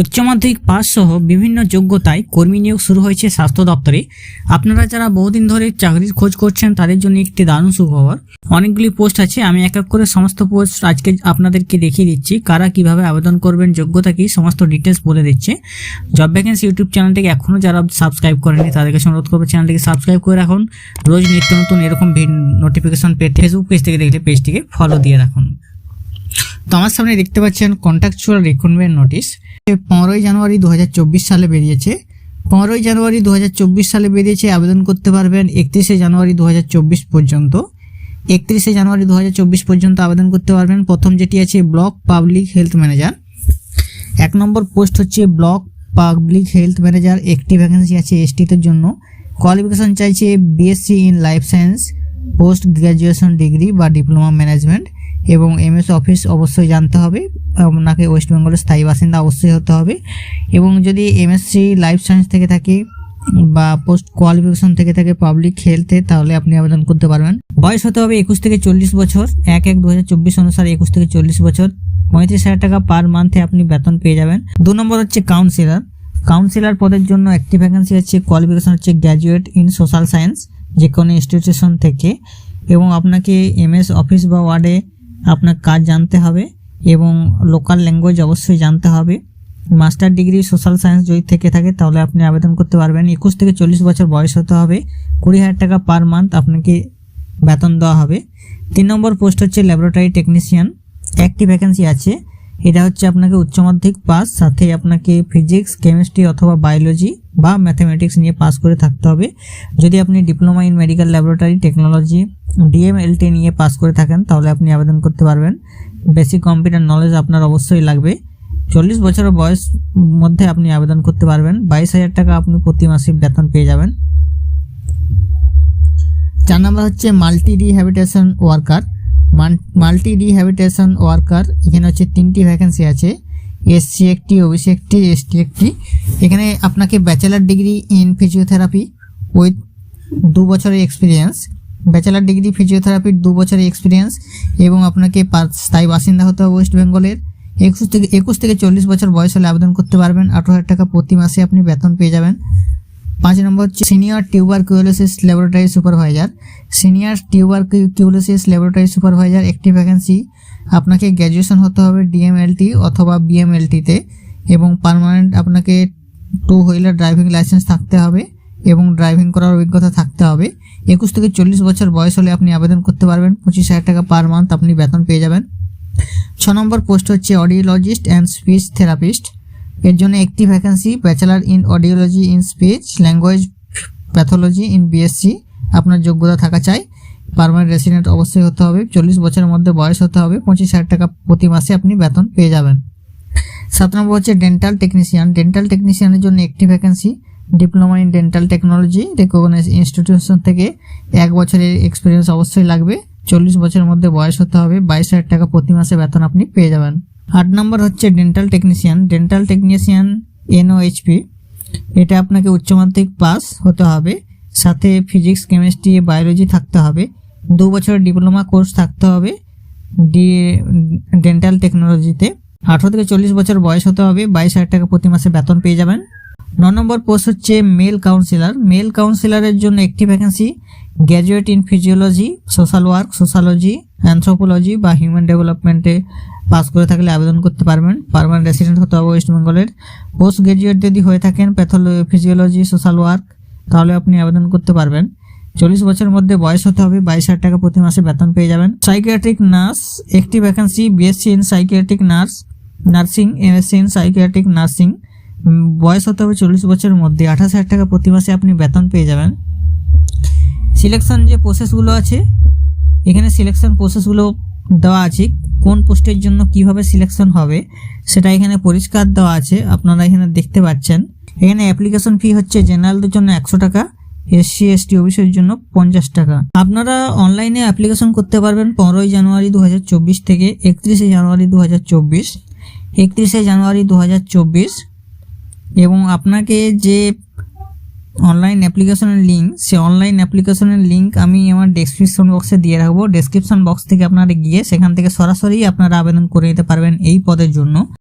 উচ্চ মাধ্যমিক পাস সহ বিভিন্ন যোগ্যতায় কর্মী নিয়োগ শুরু হয়েছে স্বাস্থ্য দপ্তরে। আপনারা যারা বহুদিন ধরে চাকরির খোঁজ করছেন, তাদের জন্য একটি দারুণ সুখবর অনেকগুলি পোস্ট আছে, আমি এক এক করে সমস্ত পোস্ট আজকে আপনাদেরকে দেখিয়ে দিচ্ছি, কারা কীভাবে আবেদন করবেন, যোগ্যতা কি, সমস্ত ডিটেলস বলে দিচ্ছে। জব ভ্যাকেন্সি ইউটিউব চ্যানেলটিকে এখনও যারা সাবস্ক্রাইব করেনি তাদেরকে অনুরোধ করব চ্যানেলটিকে সাবস্ক্রাইব করে রাখুন। রোজ নিত্য নতুন এরকম নোটিফিকেশন পেতে ফেসবুক পেজ থেকে দেখলে পেজটিকে ফলো দিয়ে রাখুন। তো আমার সামনে দেখতে পাচ্ছেন কন্ট্রাকচুয়াল রিক্রুটমেন্ট নোটিশ পনেরোই জানুয়ারি দু হাজার চব্বিশ সালে বেরিয়েছে। পনেরোই জানুয়ারি দু হাজার চব্বিশ সালে বেরিয়েছে, আবেদন করতে পারবেন একত্রিশে জানুয়ারি দু হাজার চব্বিশ পর্যন্ত। একত্রিশে জানুয়ারি দু হাজার চব্বিশ পর্যন্ত আবেদন করতে পারবেন। প্রথম যেটি আছে, ব্লক পাবলিক হেলথ ম্যানেজার। এক নম্বর পোস্ট হচ্ছে, ব্লক পাবলিক হেলথ ম্যানেজার। একটি ভ্যাকেন্সি আছে এসটিদের জন্য। কোয়ালিফিকেশন চাইছে BSc in life science post graduation degree বা ডিপ্লোমা ম্যানেজমেন্ট এবং এমএস অফিস অবশ্যই জানতে হবে। আপনাকে ওয়েস্ট বেঙ্গলের স্থায়ী বাসিন্দা অবশ্যই হতে হবে। এবং যদি এমএসসি লাইফ সায়েন্স থেকে থাকে বা পোস্ট কোয়ালিফিকেশন থেকে থাকে পাবলিক হেলথে তাহলে আপনি আবেদন করতে পারবেন। বয়স হতে হবে একুশ থেকে চল্লিশ বছর। এক এক দু অনুসারে একুশ থেকে চল্লিশ বছর। পঁয়ত্রিশ হাজার টাকা পার মান্থে আপনি বেতন পেয়ে যাবেন। দু নম্বর হচ্ছে কাউন্সিলর কাউন্সিলর পদের জন্য একটি ভ্যাকেন্সি হচ্ছে কোয়ালিফিকেশন হচ্ছে গ্র্যাজুয়েট ইন সোশ্যাল সায়েন্স যে কোনো ইনস্টিটিউশন থেকে। এবং আপনাকে এমএস অফিস বা ওয়ার্ডে আপনার কাজ জানতে হবে এবং লোকাল ল্যাঙ্গুয়েজ অবশ্যই জানতে হবে। মাস্টার ডিগ্রি সোশ্যাল সায়েন্স যদি থেকে থাকে, তাহলে আপনি আবেদন করতে পারবেন। একুশ থেকে চল্লিশ বছর বয়স হতে হবে। কুড়ি হাজার টাকা পার মান্থ আপনাকে বেতন দেওয়া হবে। তিন নম্বর পোস্ট হচ্ছে ল্যাবরেটরি টেকনিশিয়ান একটি ভ্যাকেন্সি আছে। এটা হচ্ছে আপনাকে উচ্চ মাধ্যমিক পাস সাথে আপনাকে ফিজিক্স কেমিস্ট্রি অথবা বায়োলজি বা ম্যাথামেটিক্স নিয়ে পাস করে থাকতে হবে। যদি আপনি diploma in medical laboratory technology DMLT নিয়ে পাস করে থাকেন, তাহলে আপনি আবেদন করতে পারবেন। বেসিক কম্পিউটার নলেজ আপনার অবশ্যই লাগবে। চল্লিশ বছরের বয়স মধ্যে আপনি আবেদন করতে পারবেন। বাইশ হাজার টাকা আপনি প্রতি মাসে বেতন পেয়ে যাবেন। চার নম্বর হচ্ছে multi rehabilitation worker multi rehabilitation worker এখানে হচ্ছে তিনটি ভ্যাকেন্সি আছে। এসসি একটি, ওবিসি একটি, এসটি একটি। এখানে আপনাকে bachelor degree in physiotherapy with দু বছরের এক্সপিরিয়েন্স ব্যাচেলার ডিগ্রি ফিজিওথেরাপির দু বছরের এক্সপিরিয়েন্স এবং আপনাকে স্থায়ী বাসিন্দা হতে হবে ওয়েস্ট বেঙ্গলের একুশ থেকে একুশ থেকে চল্লিশ বছর বয়স হলে আবেদন করতে পারবেন। আঠারো হাজার টাকা প্রতি মাসে আপনি বেতন পেয়ে যাবেন। পাঁচ নম্বর হচ্ছে senior tuberculosis laboratory supervisor senior tuberculosis laboratory supervisor একটি ভ্যাকেন্সি আপনাকে গ্র্যাজুয়েশন হতে হবে ডিএমএলটি অথবা বিএমএলটিতে এবং পার্মানেন্ট আপনাকে টু হুইলার ড্রাইভিং লাইসেন্স থাকতে হবে এবং ড্রাইভিং করার অভিজ্ঞতা থাকতে হবে। একুশ থেকে চল্লিশ বছর বয়স হলে আপনি আবেদন করতে পারবেন। পঁচিশ হাজার টাকা পার মান্থ আপনি বেতন পেয়ে যাবেন। ছ নম্বর পোস্ট হচ্ছে অডিওলজিস্ট অ্যান্ড স্পিচ থেরাপিস্ট এর জন্য একটি vacancy bachelor in audiology in speech language pathology in BSc আপনার যোগ্যতা থাকা চাই। পারমানেন্ট রেসিডেন্ট অবশ্যই হতে হবে। চল্লিশ বছরের মধ্যে বয়স হতে হবে। পঁচিশ হাজার টাকা প্রতি মাসে আপনি বেতন পেয়ে যাবেন। সাত নম্বর হচ্ছে ডেন্টাল টেকনিশিয়ান ডেন্টাল টেকনিশিয়ানের জন্য একটি vacancy diploma in dental technology recognise institution থেকে এক বছরের এক্সপিরিয়েন্স অবশ্যই লাগবে। চল্লিশ বছরের মধ্যে বয়স হতে হবে। বাইশ হাজার টাকা প্রতি মাসে বেতন আপনি পেয়ে যাবেন। আট নম্বর হচ্ছে dental technician dental technician NOHP এটা আপনাকে উচ্চ মাধ্যমিক পাস হতে হবে। সাথে ফিজিক্স কেমিস্ট্রি বায়োলজি থাকতে হবে। দু বছরের ডিপ্লোমা কোর্স থাকতে হবে ডি ডেন্টাল টেকনোলজিতে আঠারো থেকে চল্লিশ বছর বয়স হতে হবে, বাইশ হাজার টাকা প্রতি মাসে বেতন পেয়ে যাবেন। ন নম্বর পোস্ট হচ্ছে মেল কাউন্সিলর মেল কাউন্সিলারের জন্য একটি vacancy graduate in physiology social work sociology anthropology বা হিউম্যান ডেভেলপমেন্টে পাস করে থাকলে আবেদন করতে পারবেন। পারমানেন্ট রেসিডেন্ট হতে হবে ওয়েস্ট বেঙ্গলের পোস্ট গ্র্যাজুয়েট যদি হয়ে থাকেন প্যাথোলো ফিজিওলজি সোশ্যাল ওয়ার্ক তাহলে আপনি আবেদন করতে পারবেন। চল্লিশ বছরের মধ্যে বয়স হতে হবে, বাইশ হাজার টাকা প্রতি মাসে বেতন পেয়ে যাবেন। সাইকিয়াট্রিক নার্স একটি vacancy BSc in psychiatric nurse nursing MSc in psychiatric nursing বয়স হতে হবে চল্লিশ বছরের মধ্যে, আঠাশ হাজার টাকা প্রতি মাসে আপনি বেতন পেয়ে যাবেন। সিলেকশন যে প্রসেসগুলো আছে, এখানে সিলেকশন প্রসেসগুলো দেওয়া আছে, কোন পোস্টের জন্য কীভাবে সিলেকশন হবে, সেটা এখানে পরিষ্কার দেওয়া আছে, আপনারা এখানে দেখতে পাচ্ছেন। এখানে অ্যাপ্লিকেশন ফি হচ্ছে জেনারেলদের জন্য একশো টাকা এসসি এসটি অফিসের জন্য পঞ্চাশ টাকা। আপনারা অনলাইনে অ্যাপ্লিকেশন করতে পারবেন পনেরোই জানুয়ারি দু হাজার চব্বিশ থেকে একত্রিশে জানুয়ারি দু একত্রিশে জানুয়ারি দু হাজার চব্বিশ এবং আপনাকে যে অনলাইন অ্যাপ্লিকেশনের লিঙ্ক সে অনলাইন অ্যাপ্লিকেশনের লিঙ্ক আমি আমার ডেসক্রিপশন বক্সে দিয়ে রাখব। ডেসক্রিপশন বক্স থেকে আপনারা গিয়ে সেখান থেকে সরাসরি আপনারা আবেদন করে নিতে পারবেন এই পদের জন্য।